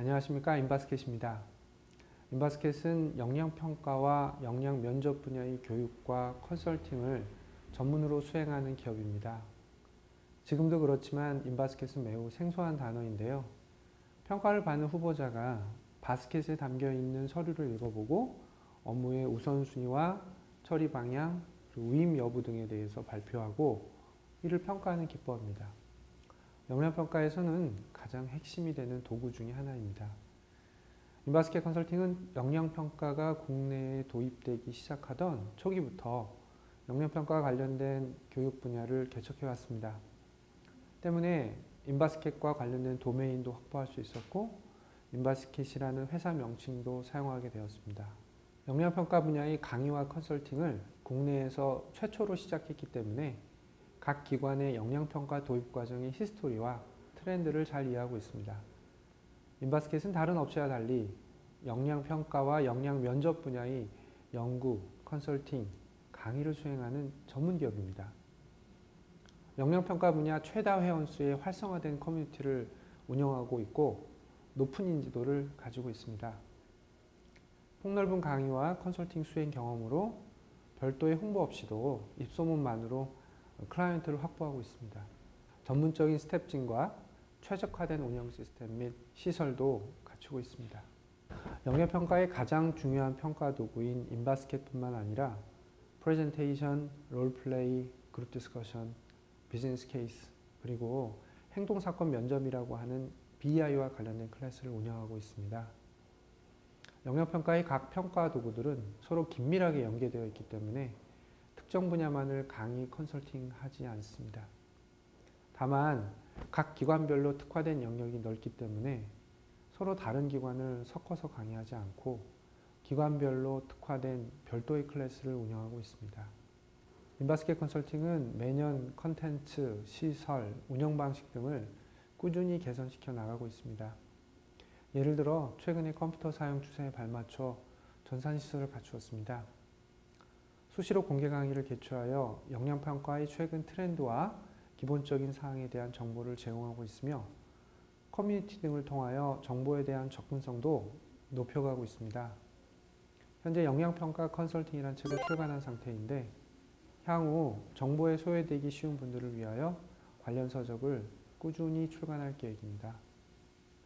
안녕하십니까 인바스켓입니다. 인바스켓은 영양평가와 영양면접 분야의 교육과 컨설팅을 전문으로 수행하는 기업입니다. 지금도 그렇지만 인바스켓은 매우 생소한 단어인데요. 평가를 받는 후보자가 바스켓에 담겨 있는 서류를 읽어보고 업무의 우선순위와 처리 방향, 위임 여부 등에 대해서 발표하고 이를 평가하는 기법입니다. 영양평가에서는 가장 핵심이 되는 도구 중의 하나입니다. 인바스켓 컨설팅은 영양평가가 국내에 도입되기 시작하던 초기부터 영양평가와 관련된 교육 분야를 개척해 왔습니다. 때문에 인바스켓과 관련된 도메인도 확보할 수 있었고 인바스켓이라는 회사 명칭도 사용하게 되었습니다. 영양평가 분야의 강의와 컨설팅을 국내에서 최초로 시작했기 때문에 각 기관의 영양평가 도입 과정의 히스토리와 트렌드를 잘 이해하고 있습니다. 인바스켓은 다른 업체와 달리 영양평가와 영양면접 분야의 연구, 컨설팅, 강의를 수행하는 전문 기업입니다. 영양평가 분야 최다 회원수의 활성화된 커뮤니티를 운영하고 있고 높은 인지도를 가지고 있습니다. 폭넓은 강의와 컨설팅 수행 경험으로 별도의 홍보 없이도 입소문만으로 클라이언트를 확보하고 있습니다. 전문적인 스텝진과 최적화된 운영 시스템 및 시설도 갖추고 있습니다. 영역평가의 가장 중요한 평가 도구인 인바스켓뿐만 아니라 프레젠테이션, 롤플레이, 그룹 디스커션, 비즈니스 케이스, 그리고 행동사건 면접이라고 하는 BI와 관련된 클래스를 운영하고 있습니다. 영역평가의 각 평가 도구들은 서로 긴밀하게 연계되어 있기 때문에 특정 분야만을 강의 컨설팅 하지 않습니다. 다만 각 기관별로 특화된 영역이 넓기 때문에 서로 다른 기관을 섞어서 강의하지 않고 기관별로 특화된 별도의 클래스를 운영하고 있습니다. 인바스켓 컨설팅은 매년 컨텐츠, 시설, 운영 방식 등을 꾸준히 개선시켜 나가고 있습니다. 예를 들어 최근에 컴퓨터 사용 추세에 발맞춰 전산시설을 갖추었습니다. 수시로 공개 강의를 개최하여 영양평가의 최근 트렌드와 기본적인 사항에 대한 정보를 제공하고 있으며 커뮤니티 등을 통하여 정보에 대한 접근성도 높여가고 있습니다. 현재 영양평가 컨설팅이란 책을 출간한 상태인데 향후 정보에 소외되기 쉬운 분들을 위하여 관련 서적을 꾸준히 출간할 계획입니다.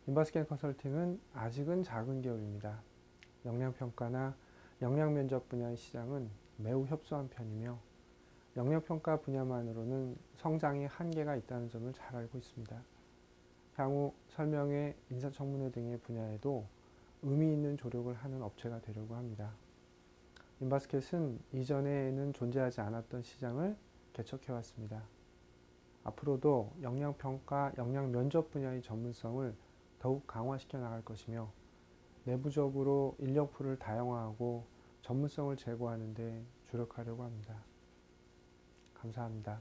인바스캔 컨설팅은 아직은 작은 기업입니다. 영양평가나 영양면접 분야의 시장은 매우 협소한 편이며 영역평가 분야만으로는 성장의 한계가 있다는 점을 잘 알고 있습니다. 향후 설명회, 인사청문회 등의 분야에도 의미 있는 조력을 하는 업체가 되려고 합니다. 인바스켓은 이전에는 존재하지 않았던 시장을 개척해왔습니다. 앞으로도 영양평가, 영양면접 분야의 전문성을 더욱 강화시켜 나갈 것이며 내부적으로 인력풀을 다양화하고 전문성을 제고하는 데 주력하려고 합니다. 감사합니다.